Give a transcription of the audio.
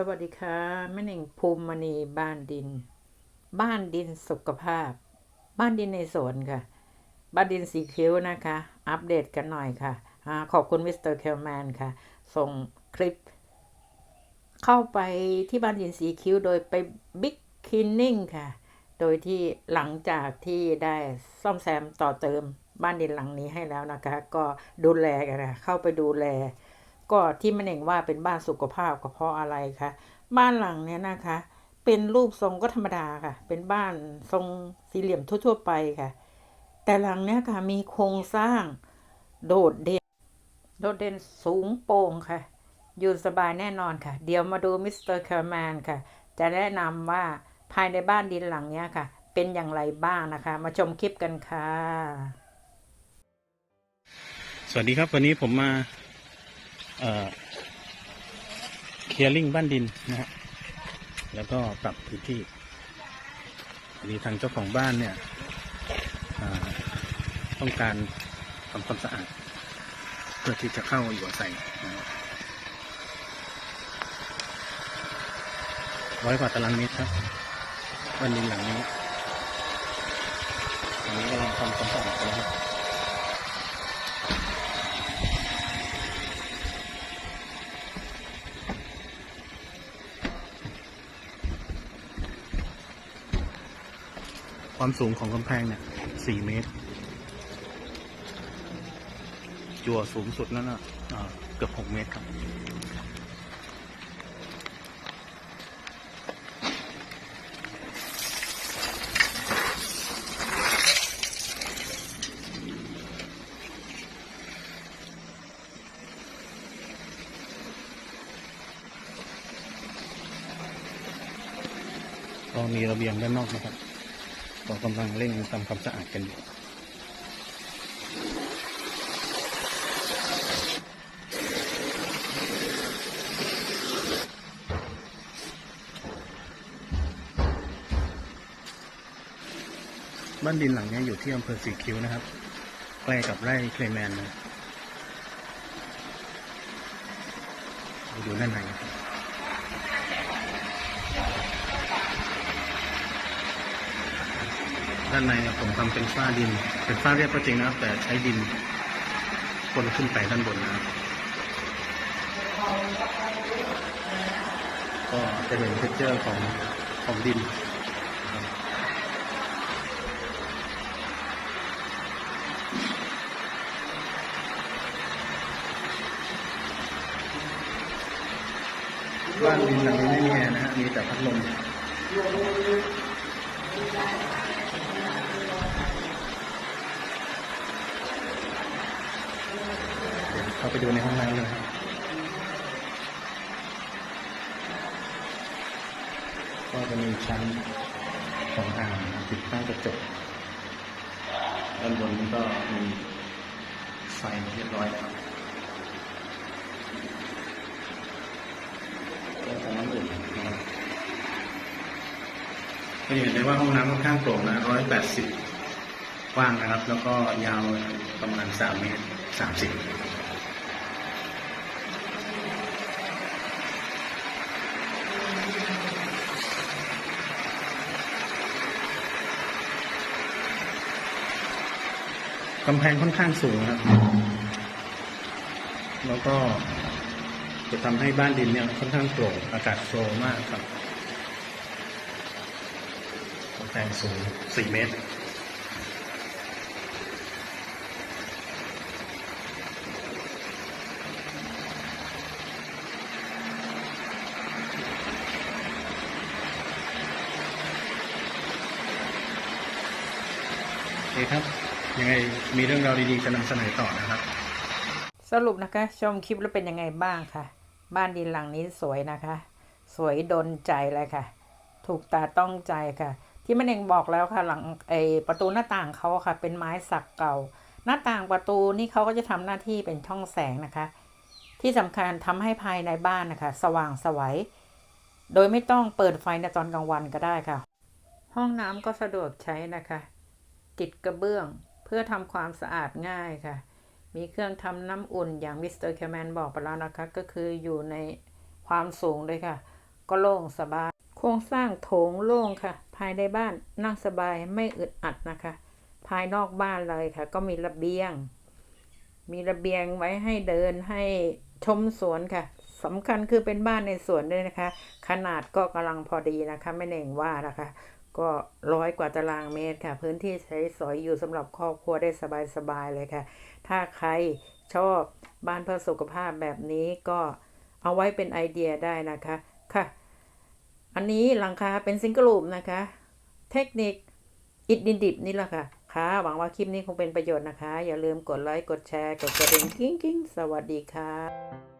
สวัสดีค่ะแม่หนิงภูมิมณีบ้านดิน บ้านดินสุขภาพ บ้านดินในสวนค่ะ บ้านดินสีคิ้วนะคะ อัปเดตกันหน่อยค่ะอขอบคุณมิสเตอร์เคลแมนค่ะ ส่งคลิป เข้าไปที่บ้านดินสีคิ้วโดยไปบิ๊กคินนิ่งค่ะ โดยที่หลังจากที่ได้ซ่อมแซมต่อเติมบ้านดินหลังนี้ให้แล้วนะคะ ก็ดูแลกันค่ะเข้าไปดูแล ก็ที่มันเองว่าเป็นบ้านสุขภาพก็เพราะอะไรคะบ้านหลังเนี้ยนะคะ เป็นรูปทรงก็ธรรมดาค่ะ เป็นบ้านทรงสี่เหลี่ยมทั่ว ๆ ไปค่ะ แต่หลังเนี้ยค่ะมีโครงสร้างโดดเด่นโดดเด่นสูงโปร่งค่ะ อยู่สบายแน่นอนค่ะ เดี๋ยวมาดูมิสเตอร์เคอร์แมนค่ะ จะแนะนำว่าภายในบ้านดินหลังเนี้ยค่ะ เป็นอย่างไรบ้างนะคะ มาชมคลิปกันค่ะ สวัสดีครับวันนี้ผมมา เคลียร์ลิงบ้านดินนะฮะแล้วก็ปรับพื้นที่อันนี้ทางเจ้าของบ้านเนี่ยต้องการทำความสะอาด เพื่อที่จะเข้าอยู่อาศัยร้อยกว่าตารางเมตรครับบ้านดินหลังนี้อันนี้กำลังทำความสะอาดกันนะครับ ความสูงของกำแพงเนี่ยสี่เมตร จั่วสูงสุดนั่นน่ะเกือบหกเมตรครับก็มีระเบียงด้านนอกนะครับ ก็กำลังเร่งทำความสะอาดกันอยู่บ้านดินหลังนี้อยู่ที่อำเภอสีคิ้วนะครับ ใกล้กับไร่เคลแมนนะดูด้านในครับานในผมทำเป็นฝ้าดิน เป็นฝ้าเรียบก็จริงนะครับ แต่ใช้ดินคนขึ้นไปด้านบนนะครับก็จะเห็นเทคเจอร์ของของดินบ้านดินหลังนี้ไม่มีนะฮะมีแต่พัดลม เดี๋ยวเข้าไปดูในห้องน้ำเลยนะครับก็จะมีชั้นของอ่างติดตั้งกระจกด้านบนนี้ก็มีไฟเรียบร้อยแล้วครับก็ของน้ำอุ่นนะครับก็จะเห็นได้ว่าห้องน้ำค่อนข้างโปร่งนะร้อยแปดสิบกว้างนะครับ แล้วก็ยาวประมาณสามเมตรสามสิบ กำแพงค่อนข้างสูงครับ แล้วก็จะทำให้บ้านดินเนี่ยค่อนข้างโปร่งอากาศโฟลมากครับกำแพงสูง4เมตรครับ ยังไงมีเรื่องราวดีๆจะนำเสนอต่อนะครับ สรุปนะคะ ชมคลิปแล้วเป็นยังไงบ้างค่ะ บ้านดินหลังนี้สวยนะคะ สวยดนใจเลยค่ะ ถูกตาต้องใจค่ะ ที่มันเองบอกแล้วค่ะหลังไอประตูหน้าต่างเขาค่ะ เป็นไม้สักเก่า หน้าต่างประตูนี่เขาก็จะทำหน้าที่เป็นช่องแสงนะคะ ที่สำคัญทำให้ภายในบ้านนะคะ สว่างสวัยโดยไม่ต้องเปิดไฟในตอนกลางวันก็ได้ค่ะ ห้องน้ำก็สะดวกใช้นะคะ ติดกระเบื้อง เพื่อทำความสะอาดง่ายค่ะ มีเครื่องทำน้ำอุ่นอย่างมิสเตอร์แคมนบอกไปแล้วนะคะ ก็คืออยู่ในความสูงเลยค่ะ ก็โล่งสบาย โครงสร้างโถงโล่งค่ะ ภายในบ้านนั่งสบายไม่อึดอัดนะคะ ภายนอกบ้านเลยค่ะ ก็มีระเบียง มีระเบียงไว้ให้เดินให้ชมสวนค่ะสำคัญคือเป็นบ้านในสวนด้วยนะคะ ขนาดก็กำลังพอดีนะคะ ไม่เน่งว่านะคะ ก็ร้อยกว่าตารางเมตรค่ะ พื้นที่ใช้สอยอยู่สำหรับครอบครัวได้สบายๆเลยค่ะ ถ้าใครชอบบ้านเพื่อสุขภาพแบบนี้ก็เอาไว้เป็นไอเดียได้นะคะค่ะ อันนี้หลังคาเป็นซิงเกิลลูปนะคะ เทคนิคอิดดินดิบนี่แหละค่ะค่ะหวังว่าคลิปนี้คงเป็นประโยชน์นะคะ อย่าลืมกดไลค์กดแชร์ กดกระดิ่งกิ้งกิ้งสวัสดีค่ะ